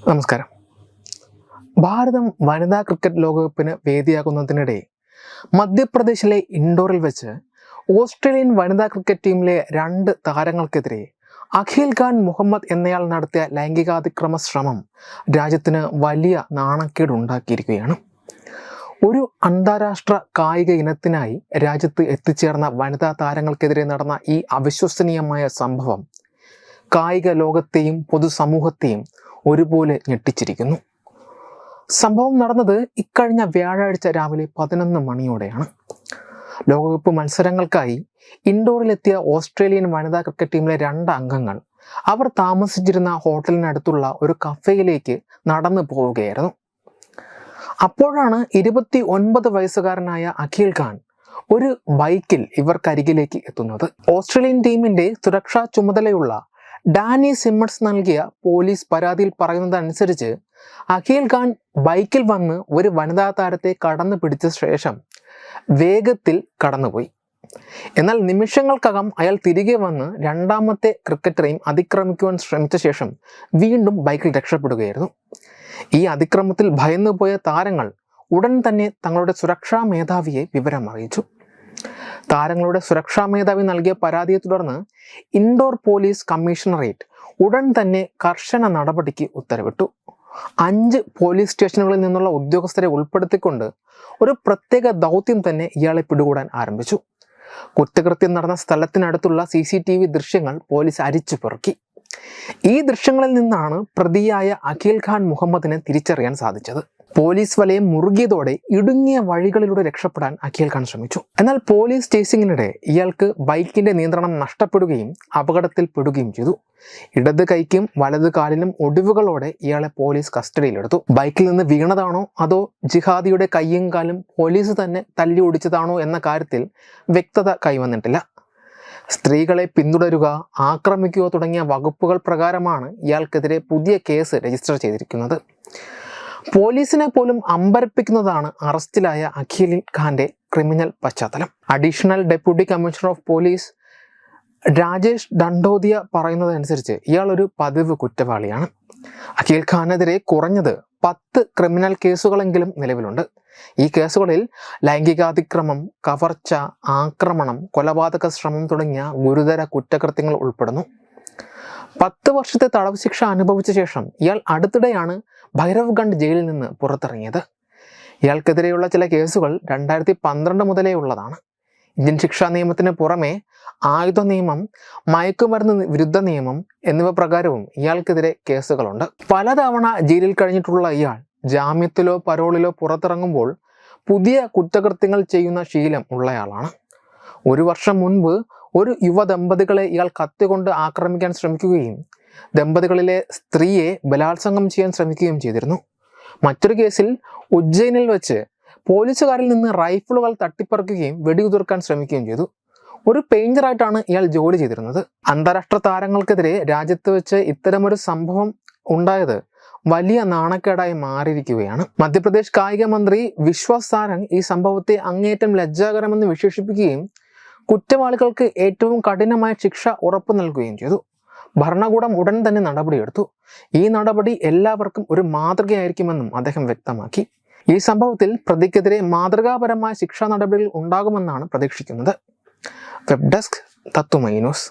നമസ്കാരം. ഭാരതം വനിതാ ക്രിക്കറ്റ് ലോകകപ്പിന് വേദിയാകുന്നതിനിടെ മധ്യപ്രദേശിലെ ഇൻഡോറിൽ വെച്ച് ഓസ്ട്രേലിയൻ വനിതാ ക്രിക്കറ്റ് ടീമിലെ രണ്ട് താരങ്ങൾക്കെതിരെ അഖിൽ ഖാൻ മുഹമ്മദ് എന്നയാൾ നടത്തിയ ലൈംഗികാതിക്രമ ശ്രമം രാജ്യത്തിന് വലിയ നാണക്കേടുണ്ടാക്കിയിരിക്കുകയാണ് ഒരു അന്താരാഷ്ട്ര കായിക ഇനത്തിനായി രാജ്യത്ത് എത്തിച്ചേർന്ന വനിതാ താരങ്ങൾക്കെതിരെ നടന്ന ഈ അവിശ്വസനീയമായ സംഭവം കായിക ലോകത്തെയും പൊതുസമൂഹത്തെയും ഒരുപോലെ ഞെട്ടിച്ചിരിക്കുന്നു. സംഭവം നടന്നത് ഇക്കഴിഞ്ഞ വ്യാഴാഴ്ച രാവിലെ പതിനൊന്ന് മണിയോടെയാണ്. ലോകകപ്പ് മത്സരങ്ങൾക്കായി ഇൻഡോറിലെത്തിയ ഓസ്ട്രേലിയൻ വനിതാ ക്രിക്കറ്റ് ടീമിലെ രണ്ട് അംഗങ്ങൾ അവർ താമസിച്ചിരുന്ന ഹോട്ടലിനടുത്തുള്ള ഒരു കഫേയിലേക്ക് നടന്നു പോവുകയായിരുന്നു. അപ്പോഴാണ് ഇരുപത്തി ഒൻപത് വയസ്സുകാരനായ അഖിൽ ഖാൻ ഒരു ബൈക്കിൽ ഇവർക്കരികിലേക്ക് എത്തുന്നത്. ഓസ്ട്രേലിയൻ ടീമിന്റെ സുരക്ഷാ ചുമതലയുള്ള ഡാനി സിമ്മൺസ് നൽകിയ പോലീസ് പരാതിയിൽ പറയുന്നതനുസരിച്ച് അഖിൽ ഖാൻ ബൈക്കിൽ വന്ന് ഒരു വനിതാ താരത്തെ കടന്നു പിടിച്ച ശേഷം വേഗത്തിൽ കടന്നുപോയി. എന്നാൽ നിമിഷങ്ങൾക്കകം അയാൾ തിരികെ വന്ന് രണ്ടാമത്തെ ക്രിക്കറ്ററെയും അതിക്രമിക്കുവാൻ ശ്രമിച്ച ശേഷം വീണ്ടും ബൈക്കിൽ രക്ഷപ്പെടുകയായിരുന്നു. ഈ അതിക്രമത്തിൽ ഭയന്നുപോയ താരങ്ങൾ ഉടൻ തന്നെ തങ്ങളുടെ സുരക്ഷാ മേധാവിയെ വിവരം അറിയിച്ചു താരങ്ങളുടെ സുരക്ഷാ മേധാവി നൽകിയ പരാതിയെ തുടർന്ന് ഇൻഡോർ പോലീസ് കമ്മീഷണറേറ്റ് ഉടൻ തന്നെ കർശന നടപടിക്ക് ഉത്തരവിട്ടു. അഞ്ച് പോലീസ് സ്റ്റേഷനുകളിൽ നിന്നുള്ള ഉദ്യോഗസ്ഥരെ ഉൾപ്പെടുത്തിക്കൊണ്ട് ഒരു പ്രത്യേക ദൗത്യം തന്നെ ഇയാളെ പിടികൂടാൻ ആരംഭിച്ചു. കുറ്റകൃത്യം നടന്ന സ്ഥലത്തിനടുത്തുള്ള സി സി ടി വി ദൃശ്യങ്ങൾ പോലീസ് അരിച്ചു പെറുക്കി. ഈ ദൃശ്യങ്ങളിൽ നിന്നാണ് പ്രതിയായ അഖിൽ ഖാൻ മുഹമ്മദിനെ തിരിച്ചറിയാൻ സാധിച്ചത്. പോലീസ് വലയം മുറുകിയതോടെ ഇടുങ്ങിയ വഴികളിലൂടെ രക്ഷപ്പെടാൻ അഖിൽ ഖാൻ ശ്രമിച്ചു. എന്നാൽ പോലീസ് ചേസിങ്ങിനിടെ ഇയാൾക്ക് ബൈക്കിന്റെ നിയന്ത്രണം നഷ്ടപ്പെടുകയും അപകടത്തിൽ പെടുകയും ചെയ്തു. ഇടത് കൈക്കും വലത് കാലിനും ഒടിവുകളോടെ ഇയാളെ പോലീസ് കസ്റ്റഡിയിലെടുത്തു. ബൈക്കിൽ നിന്ന് വീണതാണോ അതോ ജിഹാദിയുടെ കയ്യും കാലും പോലീസ് തന്നെ തല്ലി ഒടിച്ചതാണോ എന്ന കാര്യത്തിൽ വ്യക്തത കൈവന്നിട്ടില്ല. സ്ത്രീകളെ പിന്തുടരുക ആക്രമിക്കുക തുടങ്ങിയ വകുപ്പുകൾ പ്രകാരമാണ് ഇയാൾക്കെതിരെ പുതിയ കേസ് രജിസ്റ്റർ ചെയ്തിരിക്കുന്നത്. പോലീസിനെ പോലും അമ്പരപ്പിക്കുന്നതാണ് അറസ്റ്റിലായ അഖിൽ ഖാന്റെ ക്രിമിനൽ പശ്ചാത്തലം. Additional deputy commissioner of police Rajesh Dandodia പറയുന്നതനുസരിച്ച് ഇയാൾ ഒരു പതിവ് കുറ്റവാളിയാണ്. അഖിൽ ഖാനെതിരെ കുറഞ്ഞത് പത്ത് ക്രിമിനൽ കേസുകളെങ്കിലും നിലവിലുണ്ട്. ഈ കേസുകളിൽ ലൈംഗികാതിക്രമം കവർച്ച ആക്രമണം കൊലപാതക ശ്രമം തുടങ്ങിയ ഗുരുതര കുറ്റകൃത്യങ്ങൾ ഉൾപ്പെടുന്നു. പത്ത് വർഷത്തെ തടവ് ശിക്ഷ അനുഭവിച്ച ശേഷം ഇയാൾ അടുത്തിടെയാണ് ഭൈരവ്ഗണ്ഡ് ജയിലിൽ നിന്ന് പുറത്തിറങ്ങിയത്. ഇയാൾക്കെതിരെയുള്ള ചില കേസുകൾ രണ്ടായിരത്തി പന്ത്രണ്ട് മുതലേ ഉള്ളതാണ്. ഇന്ത്യൻ ശിക്ഷാ നിയമത്തിന് പുറമെ ആയുധ നിയമം മയക്കുമരുന്ന് വിരുദ്ധ നിയമം എന്നിവ പ്രകാരവും ഇയാൾക്കെതിരെ കേസുകളുണ്ട്. പലതവണ ജയിലിൽ കഴിഞ്ഞിട്ടുള്ള ഇയാൾ ജാമ്യത്തിലോ പരോളിലോ പുറത്തിറങ്ങുമ്പോൾ പുതിയ കുറ്റകൃത്യങ്ങൾ ചെയ്യുന്ന ശീലം ഉള്ളയാളാണ്. ഒരു വർഷം മുൻപ് ഒരു യുവ ദമ്പതികളെ ഇയാൾ കത്തികൊണ്ട് ആക്രമിക്കാൻ ശ്രമിക്കുകയും ദമ്പതികളിലെ സ്ത്രീയെ ബലാത്സംഗം ചെയ്യാൻ ശ്രമിക്കുകയും ചെയ്തിരുന്നു. മറ്റൊരു കേസിൽ ഉജ്ജയിനിൽ വെച്ച് പോലീസുകാരിൽ നിന്ന് റൈഫിളുകൾ തട്ടിപ്പറിക്കുകയും വെടിയുതിർക്കാൻ ശ്രമിക്കുകയും ചെയ്തു. ഒരു പെയിഞ്ചറായിട്ടാണ് ഇയാൾ ജോലി ചെയ്തിരുന്നത്. അന്താരാഷ്ട്ര താരങ്ങൾക്കെതിരെ രാജ്യത്ത് വെച്ച് ഇത്തരമൊരു സംഭവം ഉണ്ടായത് വലിയ നാണക്കേടായി മാറിയിരിക്കുകയാണ്. മധ്യപ്രദേശ് കായിക മന്ത്രി വിശ്വാസ് സാരംഗ് ഈ സംഭവത്തെ അങ്ങേയറ്റം ലജ്ജാകരമെന്ന് വിശേഷിപ്പിക്കുകയും കുറ്റവാളികൾക്ക് ഏറ്റവും കഠിനമായ ശിക്ഷ ഉറപ്പു നൽകുകയും ചെയ്തു. ഭരണകൂടം ഉടൻ തന്നെ നടപടിയെടുത്തു. ഈ നടപടി എല്ലാവർക്കും ഒരു മാതൃകയായിരിക്കുമെന്നും അദ്ദേഹം വ്യക്തമാക്കി. ഈ സംഭവത്തിൽ പ്രതിക്കെതിരെ മാതൃകാപരമായ ശിക്ഷാ നടപടികൾ ഉണ്ടാകുമെന്നാണ് പ്രതീക്ഷിക്കുന്നത്. Web desk news.